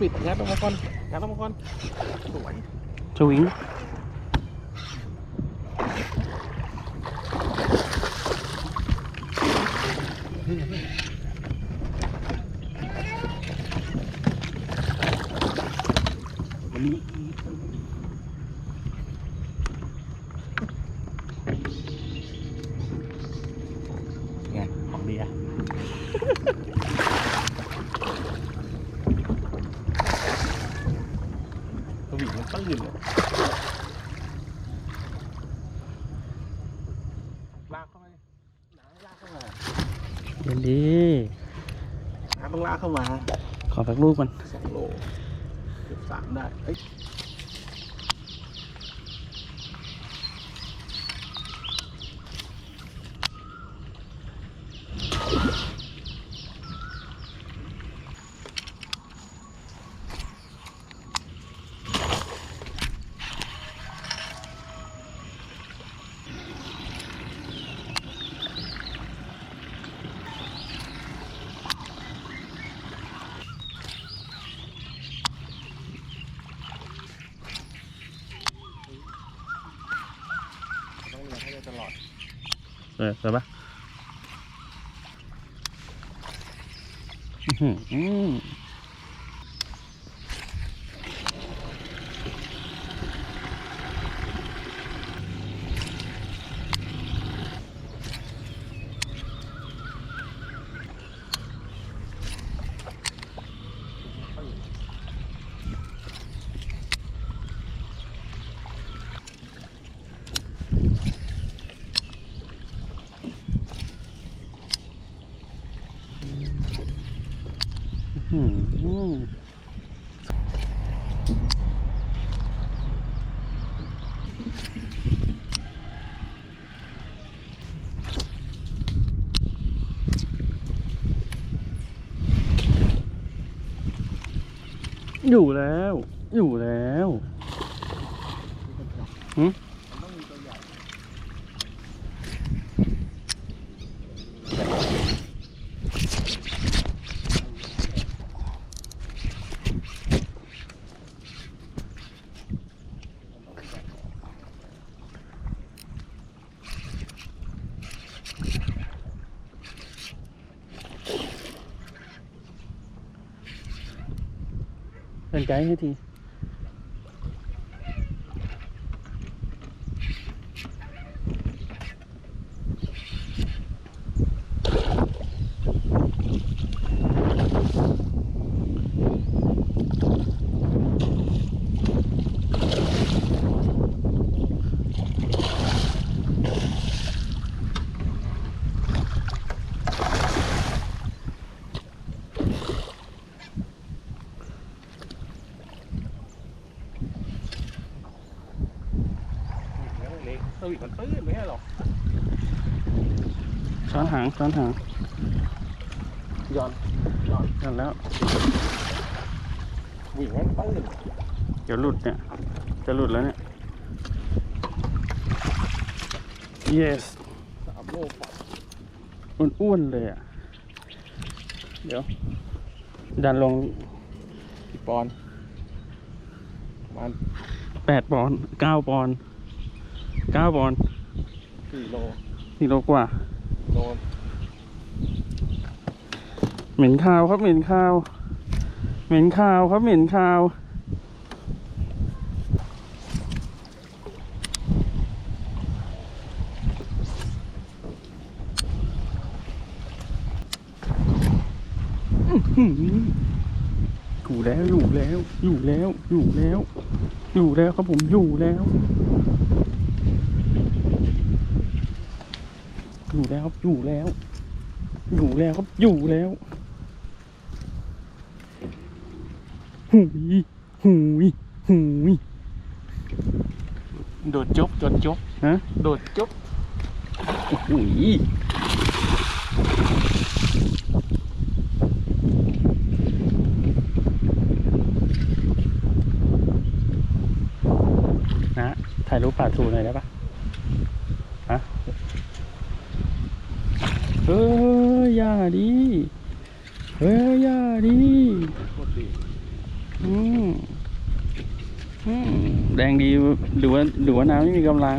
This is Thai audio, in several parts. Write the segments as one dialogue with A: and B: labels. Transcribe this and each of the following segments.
A: ปิดงัดออกมาก่อนงัดออกมาก่อนสวย
B: สวิง
A: วันนี้ไงของดีอะส วิงมันตื้นเลยลากเข้ามาดิน้ำลากเข้ามา
B: เย็นดี
A: น้ำต้องลากเข้ามา
B: ขอสักลูกมัน
A: สองโลเกือบสามได้เอ้ย ต้องเลี้ยงให้ได้ตลอด
B: เออสวยปะอื้อหืออืม อื้อหื อยู่แล้ว อยู่แล้ว
A: มันต้องมี
B: เป็
A: วเล็กสวิงมันตื้นไม่ใช่หรอก
B: ช้อนหางช้อนหาง
A: ย้อนย้อน
B: กันแล้ว
A: วิ่งแม่งตื้น
B: เดี๋ยวหลุดเนี่ย จะหลุดแล้วเนี่ย yes
A: สามโลกว่า
B: อ้วนๆเลยอะ เดี๋ยว ดันลง
A: กี่ปอนด์ประมัน
B: แปดปอนด์เก้าปอนด์ ก้าปอนด์
A: สี่โล
B: สี่โลกว่า
A: โดน
B: เหม็นคาวครับเหม็นคาว เหม็นคาวครับเหม็นคาวอื้อหืออยู่แล้วอยู่แล้ว อยู่แล้ว อยู่แล้ว อยู่แล้วครับผมอยู่แล้ว อยู่แล้วครับอยู่แล้ว อยู่แล้วครับอยู่แล้วหุยหุยหุย
A: โดดจบจนจบ
B: ฮะ
A: โดดจบ
B: หุยสูหน่อยได้ปะฮะ เฮ้ยย่าดีเฮ้ยย่าดิ
A: โคตรดี
B: อืมอืมแดงดีหรือว่าหรือว่าน้ำไม่มีกำลัง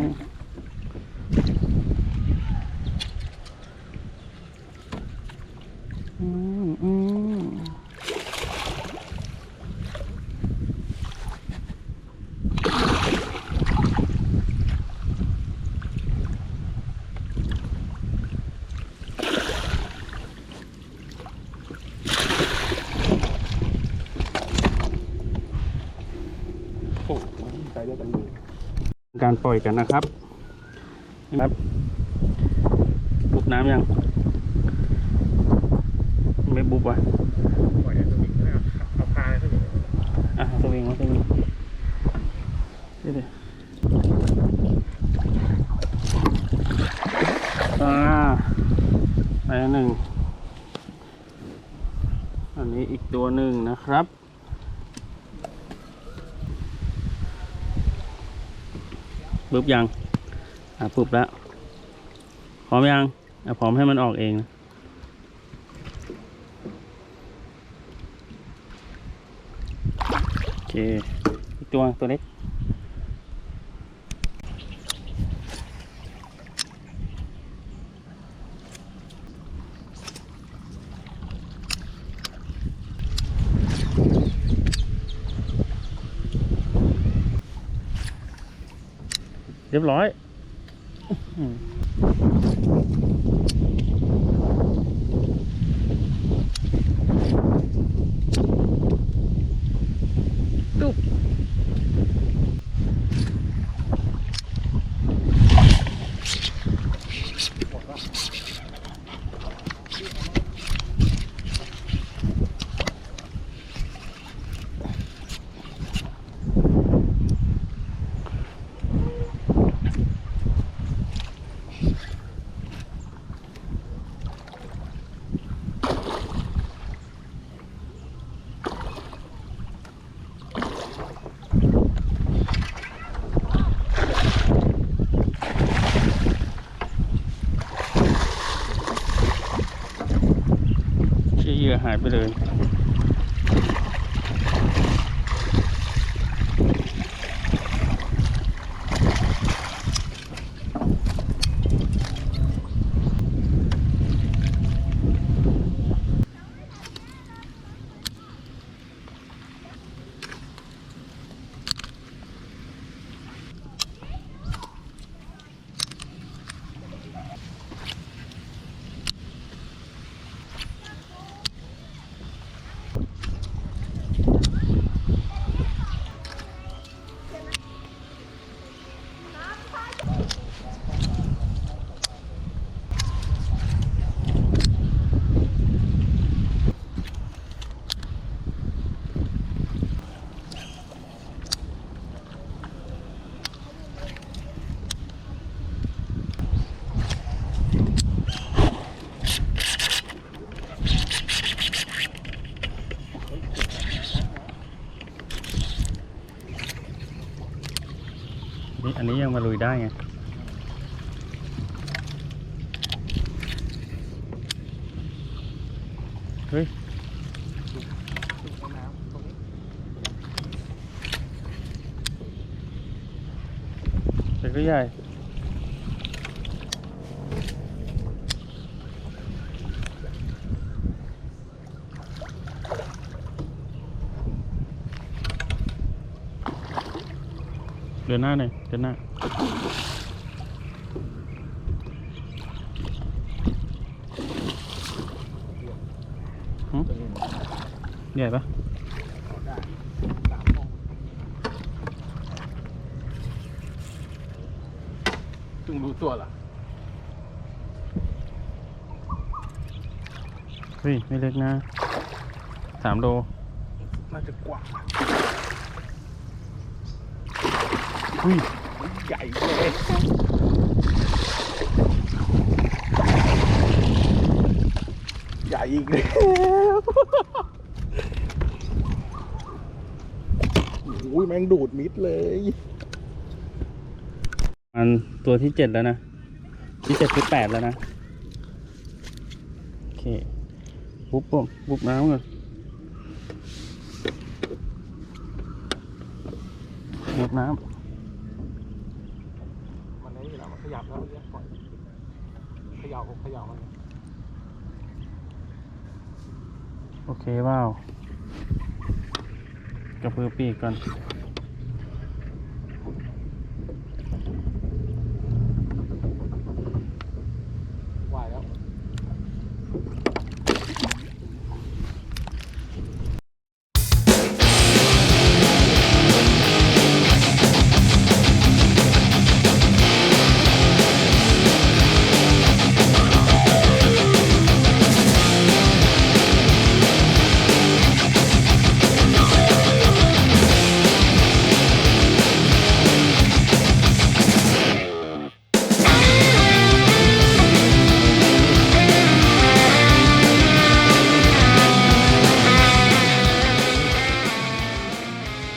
A: โอ้ใจเดียวกันเลย
B: การปล่อยกันนะครับนะครับบุบน้ำยัง ไม่บุบอะ
A: ปล่อยให้สวิงนะครับเอาพาให้สวิง
B: อะสวิงมาสวิงเดี๋ยวดิอ่าไปแล้วหนึ่ง อันนี้อีกตัวหนึ่งนะครับ ปุ๊บยัง อะปุ๊บแล้วพร้อมยังอะพร้อมให้มันออกเองนะโอเคอีกตัวตัวเล็ก เรียบร้อยายไปเลย นี่อันนี้ ได้ไงเฮ้ย
A: เด็
B: กก็ใหญ่ เดินหน้าหน่อยเดินหน้า
A: ตรงนี้
B: ใหญ่ปะ
A: ได้สามโมงถึงรู้ตัวเหรอ
B: เฮ้ย ไม่เล็กนะสามโล
A: น่าจะกว่า
B: อุ้ย
A: ใหญ่เลยใหญ่อีกแล้วโอ้ยแมงดูดมิดเลย
B: อันตัวที่เจ็ดแล้วนะ ที่เจ็ดที่แปดแล้วนะ โอเค ปุ๊บปุ๊บปุ๊บน้ำก่อนปุ๊บน้
A: มันนี้ อยู่แล้ยงปล่อยเขย่าเขย่ามัน
B: โอเคว้าวกระพือปีกก่อน